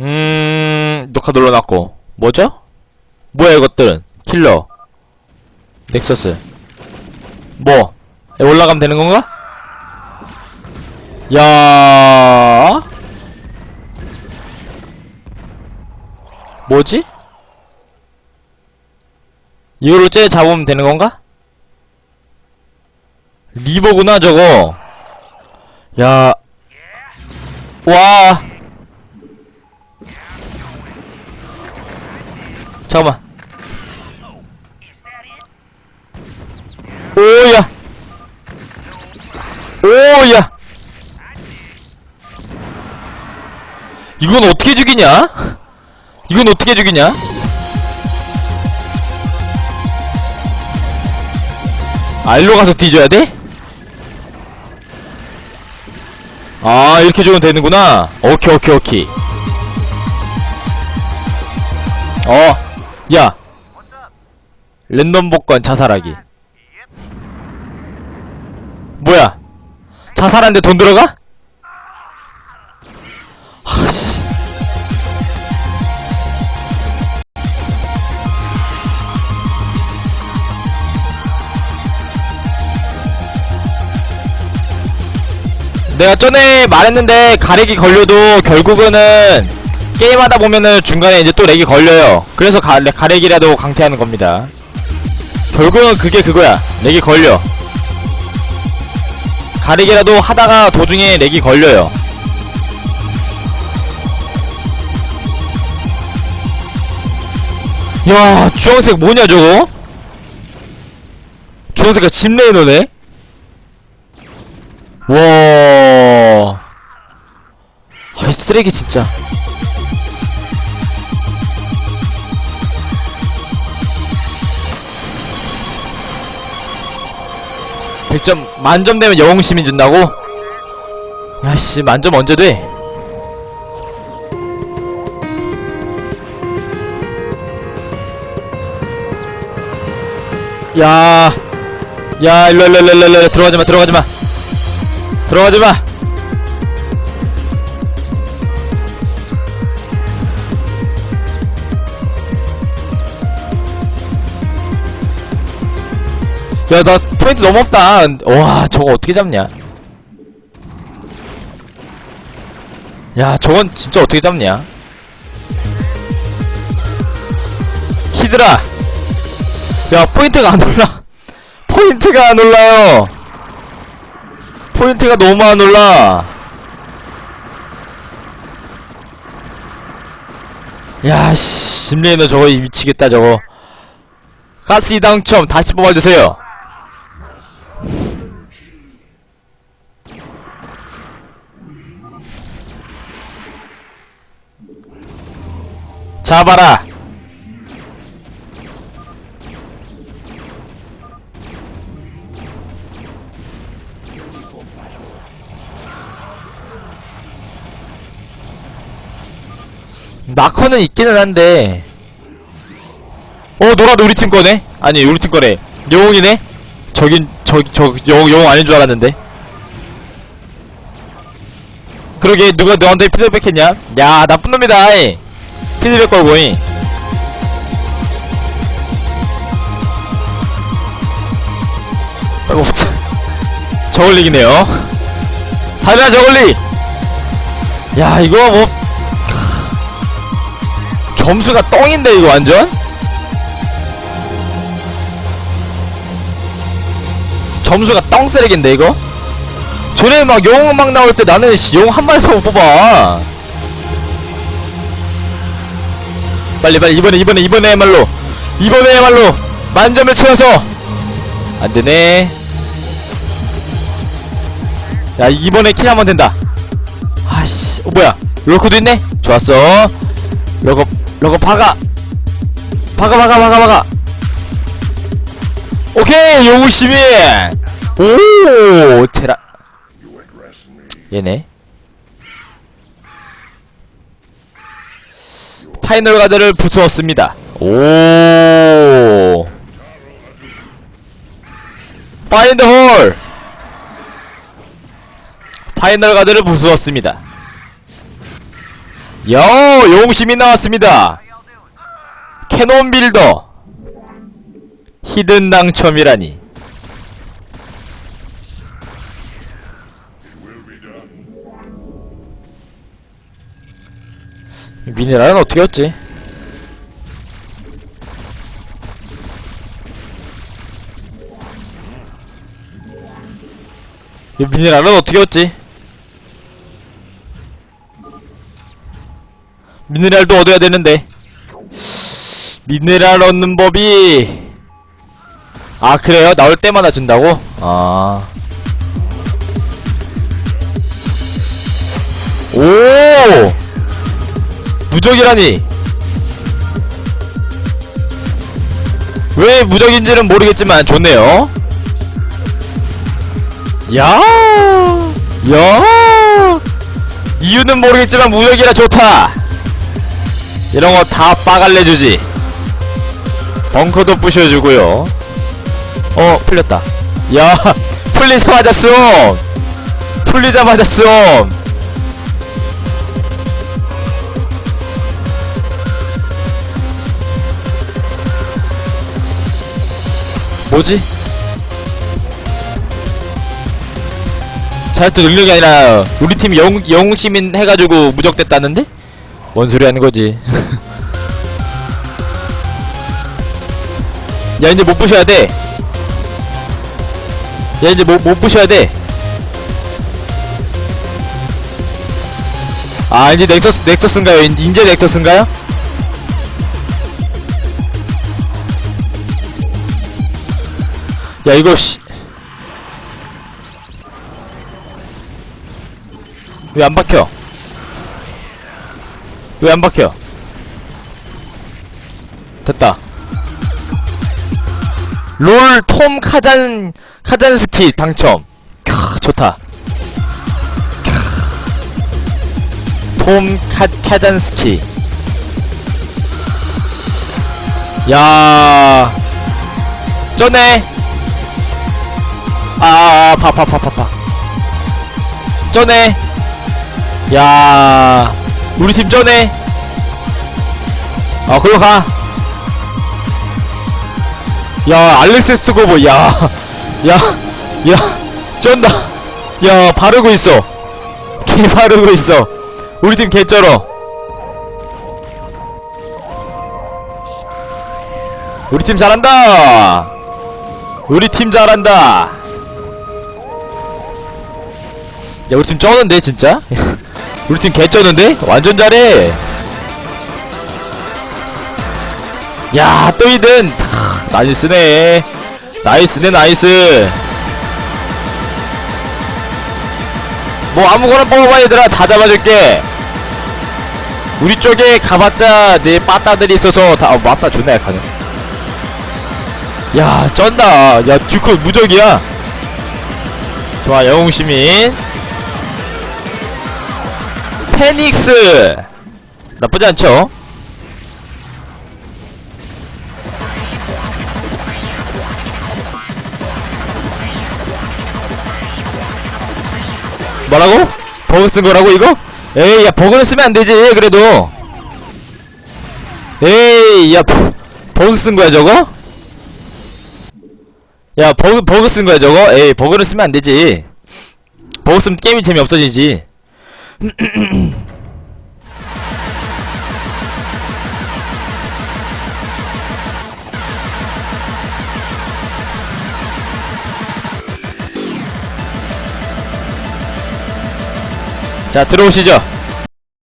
음, 녹화 눌러놨고. 뭐죠? 뭐야, 이것들은? 킬러. 넥서스. 뭐? 올라가면 되는 건가? 야 뭐지? 이걸로 쟤 잡으면 되는 건가? 리버구나, 저거. 야. 와. 잠깐만. 오야. 오야. 이건 어떻게 죽이냐? 이건 어떻게 죽이냐? 아, 일로 가서 뒤져야 돼? 아, 이렇게 죽으면 되는구나. 오케이, 오케이, 오케이. 어, 야. 랜덤 복권 자살하기. 뭐야? 자살하는데 돈 들어가? 하씨. 내가 전에 말했는데 가렉이 걸려도 결국은 게임하다 보면은 중간에 이제 또 렉이 걸려요. 그래서 가, 가렉이라도 강퇴하는 겁니다. 결국은 그게 그거야. 렉이 걸려. 가렉이라도 하다가 도중에 렉이 걸려요. 야, 주황색 뭐냐 저거? 주황색가 집레이너네? 와. 아이 쓰레기 진짜. 백점 만점 되면 영웅 시민 준다고? 야씨 만점 언제 돼? 야, 야 일로 일로 일로 일로 들어가지 마 들어가지 마 들어가지 마. 야, 나 포인트 너무 없다. 와, 저거 어떻게 잡냐? 야, 저건 진짜 어떻게 잡냐? 히드라! 야, 포인트가 안 올라. 포인트가 안 올라요. 포인트가 너무 안 올라. 야, 씨, 심리에는 저거 미치겠다, 저거. 가스 당첨 다시 뽑아주세요. 잡아라. 나커는 있기는 한데 어 노라도 우리 팀 거네? 아니 우리 팀 거래 영웅이네? 저긴 저 저 영웅 영웅 아닌 줄 알았는데 그러게 누가 너한테 피드백 했냐? 야 나쁜 놈이다 이. 피드백 걸고이 아이고 참. 저걸리기네요 다이나 저걸리 야 이거 뭐 점수가 똥인데 이거 완전? 점수가 똥쓰레기인데 이거? 전에 막 영웅 막 나올 때 나는 씨, 영웅 한 마리도 못 뽑아 빨리 빨리. 이번에 이번에 이번에야말로. 이번에야말로 만점을 채워서. 안되네. 야 이번에 킬 하면 된다. 아씨. 어 뭐야? 롤코도 있네? 좋았어. 러거 러거 박아. 박아 박아 박아 박아. 오케이 영웅 시민 오 테라. 얘네 파이널 가드를 부수었습니다. 오. 파인드 홀. 파이널 가드를 부수었습니다. 야 용심이 나왔습니다. 캐논 빌더. 히든 당첨이라니 미네랄은 어떻게 얻지? 이 미네랄은 어떻게 얻지? 미네랄도 얻어야 되는데 미네랄 얻는 법이 아 그래요? 나올 때마다 준다고? 아 오! 무적이라니 왜 무적인지는 모르겠지만 좋네요 야, 야, 이유는 모르겠지만 무역이라 좋다. 이런 거 다 빠갈내주지. 벙커도 부셔주고요. 어, 풀렸다. 야, 풀리자마자 쏨! 풀리자마자 쏨! 뭐지? 자또 능력이 아니라 우리 팀 영, 영웅시민 해가지고 무적됐다는데? 뭔 소리 하는 거지? 야 이제 못 부셔야 돼. 야 이제 못, 못 부셔야 돼. 아 이제 넥서스 넥서스인가요? 인- 인제 넥서스인가요? 야 이거 씨. 왜 안 박혀? 왜 안 박혀? 됐다. 롤 톰 카잔 카잔스키 당첨. 캬, 좋다. 캬. 톰 카, 카잔스키. 야. 쩌네. 아, 아, 파, 파, 파, 파, 파. 쩌네. 야, 우리 팀 쩌네. 아, 글로 가. 야, 알렉스 스투고보, 야, 야, 야, 쩐다. 야, 바르고 있어. 개 바르고 있어. 우리 팀 개 쩔어. 우리 팀 잘한다. 우리 팀 잘한다. 우리 팀 쩌는데, 진짜? 우리 팀 개 쩌는데? 완전 잘해. 야, 또 이든. 탁, 나이스네. 나이스네, 나이스. 뭐, 아무거나 뽑아봐, 얘들아. 다 잡아줄게. 우리 쪽에 가봤자 내 빠따들이 있어서 다, 어, 맞다, 존나 약하네. 야, 쩐다. 야, 듀크 무적이야. 좋아, 영웅시민. 페닉스 나쁘지 않죠? 뭐라고? 버그 쓴 거라고 이거? 에이 야 버그를 쓰면 안 되지 그래도 에이 야 버, 버그 쓴 거야 저거? 야 버그 버그 쓴 거야 저거? 에이 버그를 쓰면 안 되지 버그 쓰면 게임이 재미없어지지 자 들어오시죠